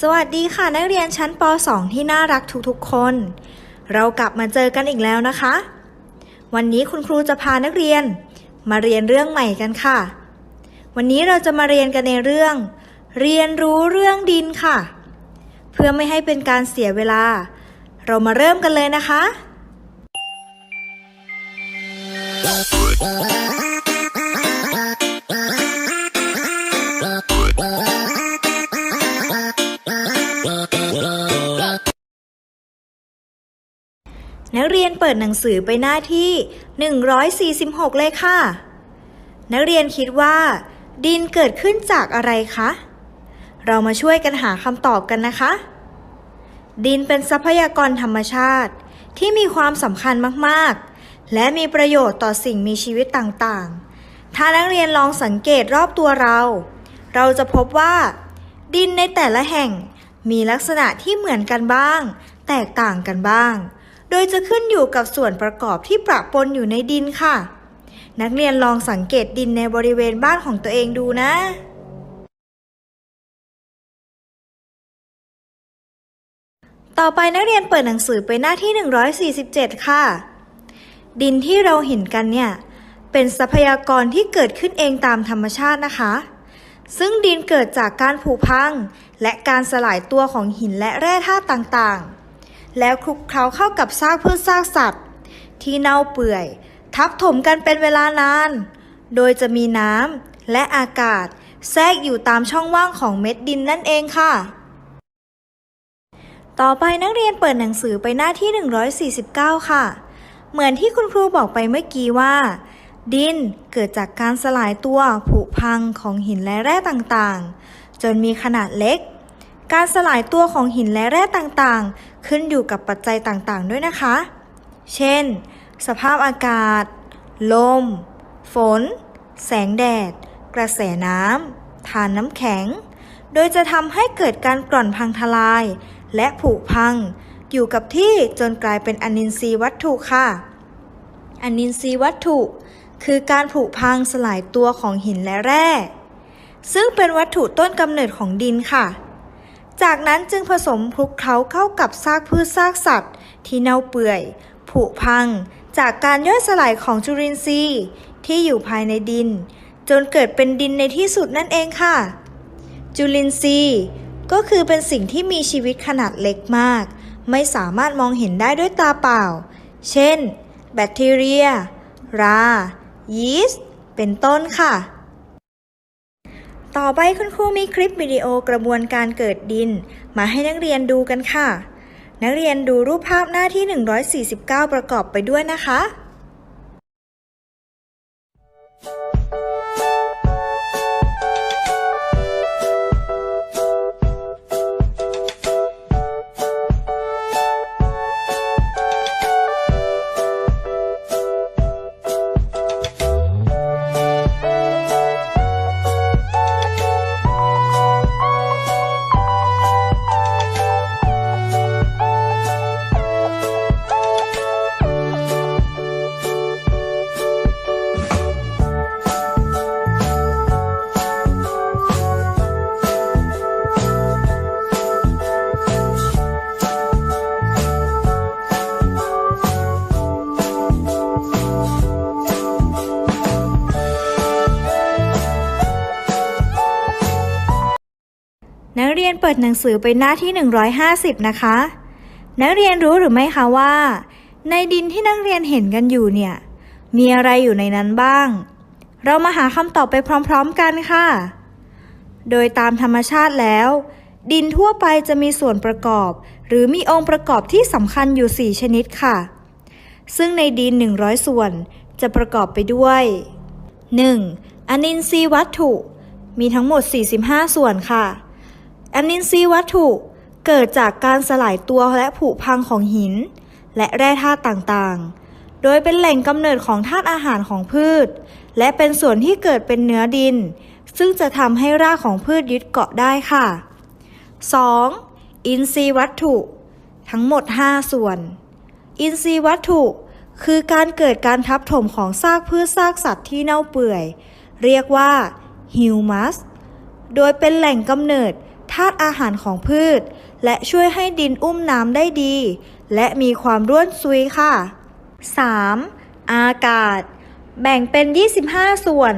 สวัสดีค่ะนักเรียนชั้นป .2 ที่น่ารักทุกๆคน เรากลับมาเจอกันอีกแล้วนะคะ วันนี้คุณครูจะพานักเรียน มาเรียนเรื่องใหม่กันค่ะ วันนี้เราจะมาเรียนกันในเรื่อง เรียนรู้เรื่องดินค่ะ เพื่อไม่ให้เป็นการเสียเวลา เรามาเริ่มกันเลยนะคะ ปิดหนังสือไปหน้าที่ 146 เลยค่ะ นักเรียนคิดว่า ดินเกิดขึ้นจากอะไรคะ เรามาช่วยกันหาคำตอบกันนะคะ ดินเป็นทรัพยากรธรรมชาติ ที่มีความสำคัญมากๆ และมีประโยชน์ต่อสิ่งมีชีวิตต่างๆ ถ้านักเรียนลองสังเกตรอบตัวเรา เราจะพบว่า ดินในแต่ละแห่งมีลักษณะที่เหมือนกันบ้าง แตกต่างกันบ้าง โดยจะขึ้นอยู่กับส่วนประกอบที่ประปนอยู่ในดินค่ะ นักเรียนลองสังเกตดินในบริเวณบ้านของตัวเองดูนะต่อไปนักเรียนเปิดหนังสือไปหน้าที่ 147 ค่ะ ดินที่เราเห็นกันเนี่ย เป็นทรัพยากรที่เกิดขึ้นเองตามธรรมชาตินะคะ ซึ่งดินเกิดจากการผุพัง และการสลายตัวของหินและแร่ธาตุต่างๆ แล้วคลุกเคล้าเข้ากับซากพืชซากสัตว์ ที่เน่าเปื่อย ทับถมกันเป็นเวลานาน โดยจะมีน้ำและอากาศแทรกอยู่ตามช่องว่างของเม็ดดินนั่นเองค่ะ ต่อไปนักเรียนเปิดหนังสือไปหน้าที่ 149 ค่ะ เหมือนที่คุณครูบอกไปเมื่อกี้ว่า ดินเกิดจากการสลายตัวผุพังของหินและแร่ต่างๆ จนมีขนาดเล็ก การสลายตัวของหินและแร่ต่างๆ ขึ้นอยู่กับปัจจัยต่างๆ ด้วยนะคะ เช่น สภาพอากาศ ลม ฝน แสงแดด กระแสน้ำทานน้ำแข็ง โดยจะทำให้เกิดการกร่อนพังทลาย และผุพัง อยู่กับที่จนกลายเป็นอนินทรีย์วัตถุค่ะอนินทรีย์วัตถุ คือการผุพังสลายตัวของหินและแร่ ซึ่งเป็นวัตถุต้นกำเนิดของดินค่ะ จากนั้นจึงผสมคลุกเคล้าเข้ากับซากพืชซากสัตว์ ที่เน่าเปื่อย ผุพัง จากการย่อยสลายของจุลินทรีย์ที่อยู่ภายในดิน จนเกิดเป็นดินในที่สุดนั่นเองค่ะ จุลินทรีย์ก็คือเป็นสิ่งที่มีชีวิตขนาดเล็กมาก ไม่สามารถมองเห็นได้ด้วยตาเปล่า เช่น แบคทีเรีย รา ยีสต์ เป็นต้นค่ะ ต่อไปคุณครูมีคลิปวิดีโอกระบวนการเกิดดิน มาให้นักเรียนดูกันค่ะ นักเรียนดูรูปภาพหน้าที่ 149 ประกอบไปด้วยนะคะ เปิดหนังสือไปหน้าที่ 150 นะคะ นักเรียนรู้หรือไม่คะว่า ในดินที่นักเรียนเห็นกันอยู่เนี่ย มีอะไรอยู่ในนั้นบ้าง เรามาหาคำตอบไปพร้อมๆกันค่ะ โดยตามธรรมชาติแล้ว ดินทั่วไปจะมีส่วนประกอบ หรือมีองค์ประกอบที่สำคัญอยู่ 4 ชนิดค่ะ ซึ่งในดิน 100 ส่วนจะประกอบไปด้วย 1. อนินทรีย์วัตถุ มีทั้งหมด 45 ส่วนค่ะ อนินทรีย์วัตถุเกิดจากการสลายตัวและผุพังของหิน และแร่ธาตุต่างๆ โดยเป็นแหล่งกำเนิดของธาตุอาหารของพืช และเป็นส่วนที่เกิดเป็นเนื้อดิน ซึ่งจะทำให้รากของพืชยึดเกาะได้ค่ะ 2. อินทรีย์วัตถุ ทั้งหมด 5 ส่วน อินทรีย์วัตถุ คือการเกิดการทับถมของซากพืชซากสัตว์ที่เน่าเปื่อย เรียกว่าฮิวมัสโดยเป็นแหล่งกำเนิด ธาตุอาหารของพืช และช่วยให้ดินอุ้มน้ำได้ดี และมีความร่วนซุยค่ะ 3. อากาศ แบ่งเป็น 25 ส่วน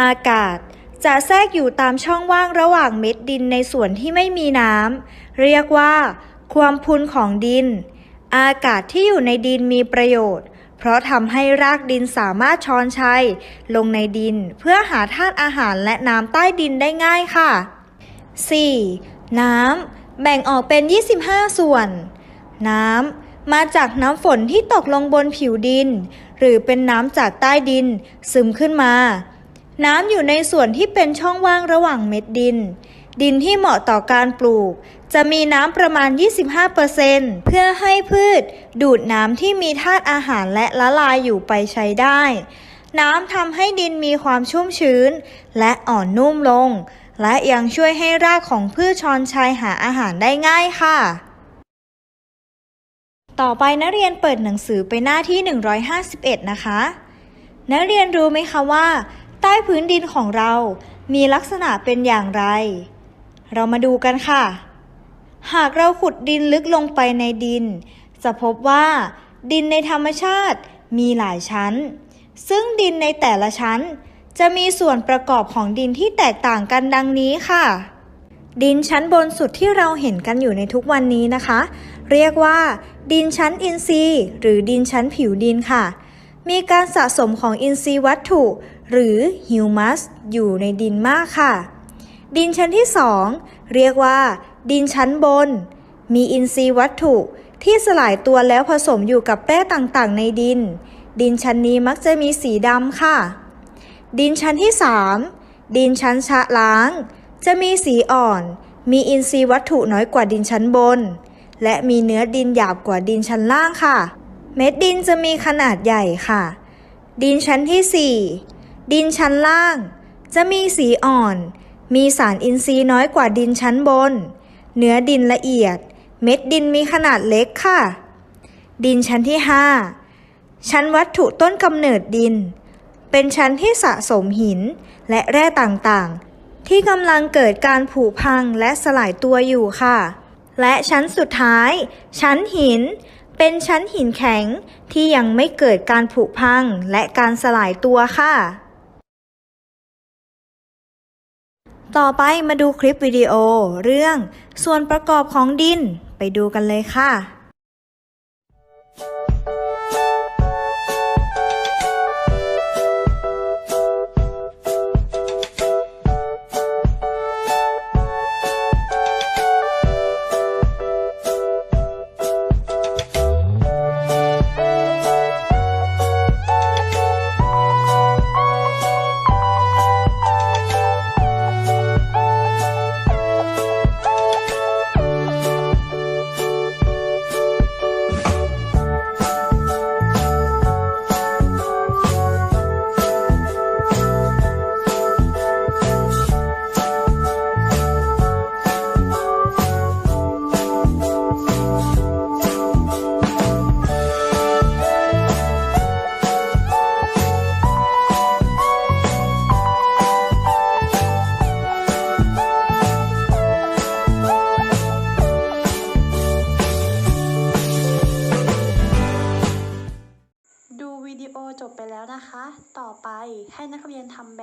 อากาศจะแทรกอยู่ตามช่องว่างระหว่างเม็ดดินในส่วนที่ไม่มีน้ำเรียกว่า ความพุนของดิน อากาศที่อยู่ในดินมีประโยชน์ เพราะทำให้รากดินสามารถช้อนชัยลงในดินเพื่อหาธาตุอาหารและน้ำใต้ดินได้ง่ายค่ะ 4. น้ำแบ่งออกเป็น 25 ส่วน น้ำมาจากน้ำฝนที่ตกลงบนผิวดิน หรือเป็นน้ำจากใต้ดิน ซึมขึ้นมา น้ำอยู่ในส่วนที่เป็นช่องว่างระหว่างเม็ดดิน ดินที่เหมาะต่อการปลูก จะมีน้ำประมาณ 25%เพื่อให้พืช ดูดน้ำที่มีธาตุอาหารและละลายอยู่ไปใช้ได้ น้ำทำให้ดินมีความชุ่มชื้น และอ่อนนุ่มลง และยังช่วยให้รากของพืชชอนชัยหาอาหารได้ง่ายค่ะ ต่อไปนักเรียนเปิดหนังสือไปหน้าที่ 151 นะคะ นักเรียนรู้ไหมคะว่า ใต้พื้นดินของเรามีลักษณะเป็นอย่างไร เรามาดูกันค่ะ หากเราขุดดินลึกลงไปในดิน จะพบว่า ดินในธรรมชาติมีหลายชั้น ซึ่งดินในแต่ละชั้น จะมีส่วนประกอบของดินที่แตกต่างกันดังนี้ค่ะ ดินชั้นบนสุดที่เราเห็นกันอยู่ในทุกวันนี้นะคะ เรียกว่า ดินชั้นอินทรีย์หรือดินชั้นผิวดินค่ะ มีการสะสมของอินทรีย์วัตถุ หรือฮิวมัสอยู่ในดินมากค่ะ ดินชั้นที่ 2 เรียกว่า ดินชั้นบน มีอินทรีย์วัตถุที่สลายตัวแล้วผสมอยู่กับแร่ต่างๆ ในดิน ดินชั้นนี้มักจะมีสีดำค่ะ ดินชั้นที่ 3 ดินชั้นชะล้าง จะมีสีอ่อน มีอินทรีย์วัตถุน้อยกว่าดินชั้นบน และมีเนื้อดินหยาบกว่าดินชั้นล่างค่ะ เม็ดดินจะมีขนาดใหญ่ค่ะ ดินชั้นที่ 4 ดินชั้นล่าง จะมีสีอ่อน มีสารอินทรีย์น้อยกว่าดินชั้นบน เนื้อดินละเอียด เม็ดดินมีขนาดเล็กค่ะ ดินชั้นที่ 5 ชั้นวัตถุต้นกำเนิดดิน เป็นชั้นที่สะสมหินและแร่ต่างๆ ที่กำลังเกิดการผุพังและสลายตัวอยู่ค่ะ และชั้นสุดท้าย ชั้นหิน เป็นชั้นหินแข็งที่ยังไม่เกิดการผุพังและการสลายตัวค่ะ ต่อไปมาดูคลิปวิดีโอเรื่องส่วนประกอบของดินไปดูกันเลยค่ะ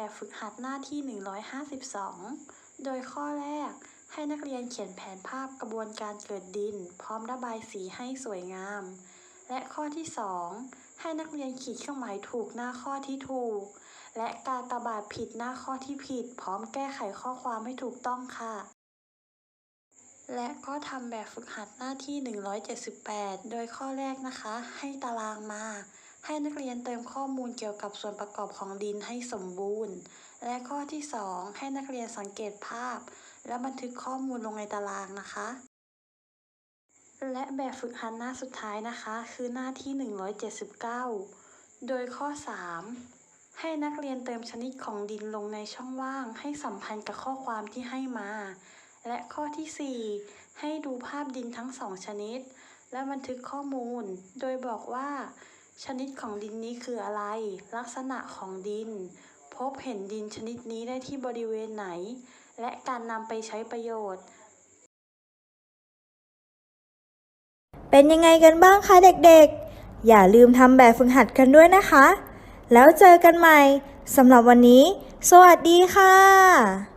แบบฝึกหัดหน้าที่ 152 โดยข้อแรกให้นักเรียนเขียนแผนภาพกระบวนการเกิดดิน พร้อมระบายสีให้สวยงาม และข้อที่ 2 ให้นักเรียนขีดเครื่องหมายถูกหน้าข้อที่ถูก และกากบาทผิดหน้าข้อที่ผิด พร้อมแก้ไขข้อความให้ถูกต้องค่ะ และก็ทำแบบฝึกหัดหน้าที่ 178 โดยข้อแรกนะคะ ให้ตารางมา ให้นักเรียนเติมข้อมูลเกี่ยวกับส่วนประกอบของดินให้สมบูรณ์ และข้อที่ 2 ให้นักเรียนสังเกตภาพ และบันทึกข้อมูลลงในตารางนะคะ และแบบฝึกหัดหน้าสุดท้ายนะคะ คือหน้าที่ 179 โดยข้อ 3 ให้นักเรียนเติมชนิดของดินลงในช่องว่าง ให้สัมพันธ์กับข้อความที่ให้มา และข้อที่ 4 ให้ดูภาพดินทั้งสองชนิด และบันทึกข้อมูล โดยบอกว่า ชนิดของดินนี้คืออะไร ลักษณะของดิน พบเห็นดินชนิดนี้ได้ที่บริเวณไหน และการนำไปใช้ประโยชน์ เป็นยังไงกันบ้างคะเด็กๆ อย่าลืมทำแบบฝึกหัดกันด้วยนะคะ แล้วเจอกันใหม่สำหรับวันนี้ สวัสดีค่ะ